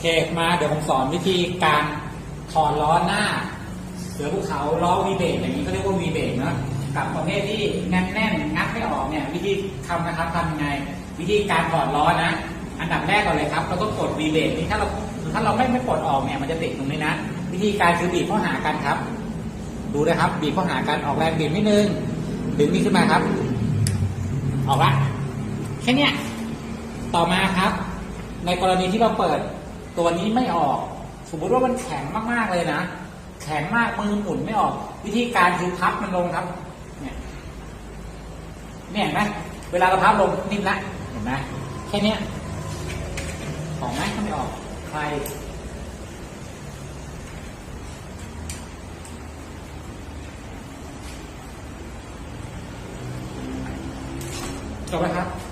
เคมาเดี๋ยวผมสอนวิธีการถอดล้อหน้า เสือภูเขาล้อวีเบรกอย่างนี้เขาเรียกว่าวีเบรกเนอะกับประเภทที่แน่นแน่นงัดไม่ออกเนี่ยวิธีทำนะครับทำยังไง วิธีการถอดล้อนะ อันดับแรกก่อนเลยครับ เราต้องกดวีเบรกนี่ถ้าเราถ้าเราไม่ไม่กดออกเนี่ยมันจะติดตรงนี้นะ วิธีการคือบีบเข้าหากันครับ ดูนะครับ บีบเข้าหากันออกแรงบีบนิดนึงดึงนี่ขึ้นมาครับ ออกละแค่เนี้ยต่อมาครับ ในกรณีที่เราเปิด ตัวนี้ไม่ออก สมมติว่ามันแข็งมากๆเลยนะ แข็งมากมือหมุนไม่ออก วิธีการคือพับมันลงครับ เนี่ยเนี่ยเห็นไหมเวลาเราพับลงนิ่มละเห็นไหมแค่เนี้ยออกไหมถ้าไม่ออกใครจบแล้วครับ